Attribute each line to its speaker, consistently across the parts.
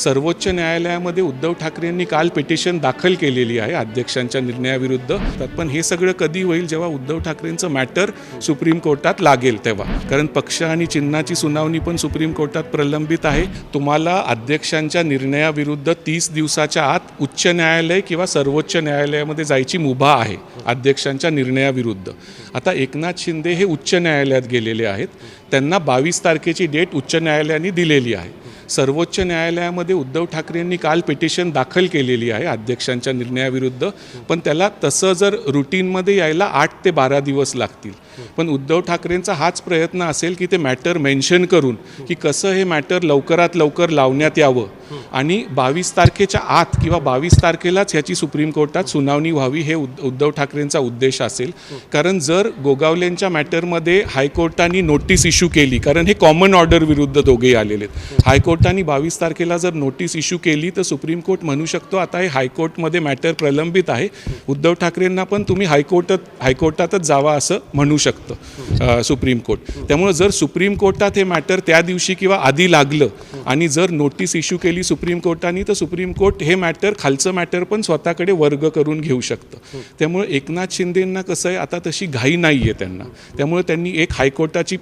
Speaker 1: सर्वोच्च न्यायालयामध्ये उद्धव ठाकरेंनी काल पिटिशन दाखल केलेली आहे अध्यक्षांच्या निर्णयाविरुद्ध. तर पण हे सगळं कधी होईल जेव्हा उद्धव ठाकरेंचं मॅटर सुप्रीम कोर्टात लागेल तेव्हा. कारण पक्ष आणि चिन्हाची सुनावणी पण सुप्रीम कोर्टात प्रलंबित आहे. तुम्हाला अध्यक्षांच्या निर्णयाविरुद्ध तीस दिवसाच्या आत उच्च न्यायालय किंवा सर्वोच्च न्यायालयामध्ये जायची मुभा आहे अध्यक्षांच्या निर्णयाविरुद्ध. आता एकनाथ शिंदे हे उच्च न्यायालयात गेलेले आहेत. त्यांना बावीस तारखेची डेट उच्च न्यायालयाने दिलेली आहे. सर्वोच्च न्यायालयामध्ये उद्धव ठाकरेंनी काल पिटिशन दाखल केलेली आहे अध्यक्षांच्या निर्णयाविरुद्ध. पण त्याला तसं जर रुटीनमध्ये यायला आठ ते बारा दिवस लागतील. पण उद्धव ठाकरेंचा हाच प्रयत्न असेल की ते मॅटर मेन्शन करून की कसं हे मॅटर लवकरात लवकर लावण्यात यावं. आणि बावीस तारखेच्या आत किंवा बावीस तारखेलाच ह्याची सुप्रीम कोर्टात सुनावणी व्हावी हे उद्धव ठाकरेंचा उद्देश असेल. कारण जर गोगावलेंच्या मॅटरमध्ये हायकोर्टाने नोटीस इश्यू केली कारण हे कॉमन ऑर्डर विरुद्ध दोघेही आलेले आहेत. हायकोर्टाने बावीस तारखेला जर नोटीस इश्यू केली तर सुप्रीम कोर्ट म्हणू शकतो आता हे हायकोर्टमध्ये मॅटर प्रलंबित आहे. उद्धव ठाकरेंना पण तुम्ही हायकोर्टात हायकोर्टातच जावा असं म्हणू शकतं सुप्रीम कोर्ट. त्यामुळे जर सुप्रीम कोर्टात हे मॅटर त्या दिवशी किंवा आधी लागलं आणि जर नोटीस इश्यू केली सुप्रीम कोर्टाने तर सुप्रीम कोर्ट हे मॅटर खालचं मॅटर पण स्वतःकडे वर्ग करून घेऊ शकतं. त्यामुळे एकनाथ शिंदेंना कसं आहे आता तशी घाई नाही आहे त्यांना. त्यामुळे त्यांनी एक हायकोर्टाची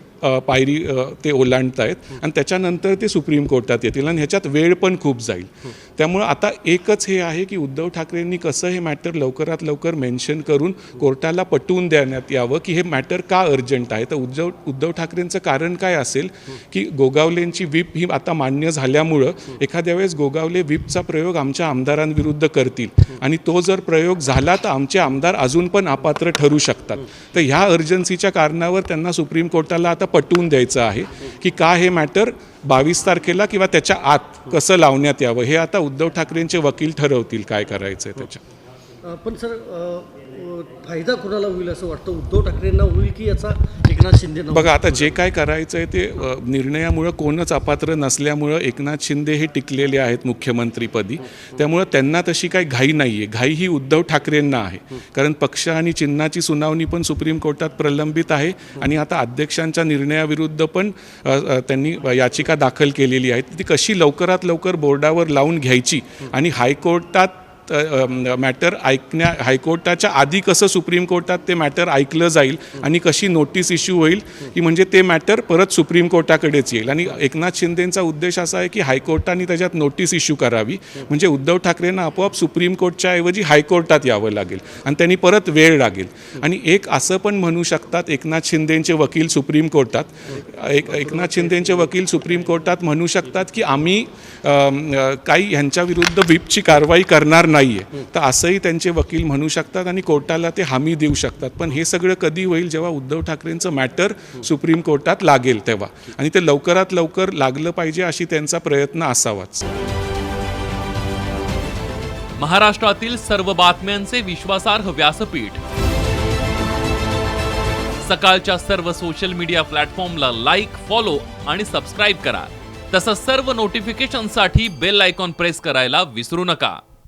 Speaker 1: पायरी ते ओलांडत आहेत आणि त्याच्यानंतर ते सुप्रीम कोर्टात येतील. आणि ह्याच्यात वेळ पण खूप जाईल. त्यामुळं आता एकच हे आहे की उद्धव ठाकरेंनी कसं हे मॅटर लवकरात लवकर मेन्शन करून कोर्टाला पटवून देण्यात यावं की हे मॅटर का अर्जंट आहे? तर उद्धव उद्धव ठाकरेंचं कारण काय असेल की गोगावलेंची व्हीप ही आता मान्य झाल्यामुळं एखाद्या वेळेस गोगावले व्हीपचा प्रयोग आमच्या आमदारांविरुद्ध करतील. आणि तो जर प्रयोग झाला तर आमचे आमदार अजून पण अपात्र ठरू शकतात. तर ह्या अर्जन्सीच्या कारणावर त्यांना सुप्रीम कोर्टाला आता पटवून द्यायचं आहे. की का हे मॅटर बावीस तारखेला किंवा त्याच्या आत कसं लावण्यात यावं? हे आता उद्धव ठाकरेंचे वकील ठरवतील काय करायचं आहे त्याच्या
Speaker 2: पण सर फायदा कुणाला होईल असं वाटतं? उद्धव ठाकरेंना होईल की याचा एकनाथ शिंदे
Speaker 1: बघा आता जे काय करायचं आहे ते निर्णयामुळं कोणच अपात्र नसल्यामुळं एकनाथ शिंदे हे टिकलेले आहेत मुख्यमंत्रीपदी. त्यामुळं त्यांना तशी काही घाई नाही आहे घाई ही उद्धव ठाकरेंना आहे. कारण पक्ष आणि चिन्हाची सुनावणी पण सुप्रीम कोर्टात प्रलंबित आहे आणि आता अध्यक्षांच्या निर्णयाविरुद्ध पण त्यांनी याचिका दाखल केलेली आहे. ती कशी लवकरात लवकर बोर्डावर लावून घ्यायची आणि हायकोर्टात मॅटर ऐकण्या हायकोर्टाच्या आधी कसं सुप्रीम कोर्टात ते मॅटर ऐकलं जाईल आणि कशी नोटीस इश्यू होईल की म्हणजे ते मॅटर परत सुप्रीम कोर्टाकडेच येईल. आणि एकनाथ शिंदेचा उद्देश असा आहे की हायकोर्टाने त्याच्यात नोटीस इश्यू करावी. म्हणजे उद्धव ठाकरेंना आपोआप सुप्रीम कोर्टच्या ऐवजी हायकोर्टात यावं लागेल आणि त्यांनी परत वेळ लागेल. आणि एक असं पण म्हणू शकतात एकनाथ शिंदेचे वकील सुप्रीम कोर्टात एक एकनाथ शिंदेचे वकील सुप्रीम कोर्टात म्हणू शकतात की आम्ही काही ह्यांच्या विरुद्ध कारवाई करणार नाही. नाही आहे तर असंही त्यांचे वकील म्हणू शकतात आणि कोर्टाला ते हमी देऊ शकतात. पण हे सगळं कधी होईल जेव्हा उद्धव ठाकरेंचं मॅटर सुप्रीम कोर्टात लागेल तेव्हा. आणि ते लवकरात लवकर लागलं पाहिजे अशी त्यांचा प्रयत्न असावाच.
Speaker 3: महाराष्ट्रातील सर्व बातम्यांचे विश्वासार्ह व्यासपीठ. सकाळच्या सर्व सोशल मीडिया प्लॅटफॉर्मला लाईक फॉलो आणि सबस्क्राईब करा. तसंच सर्व नोटिफिकेशनसाठी बेल आयकॉन प्रेस करायला विसरू नका.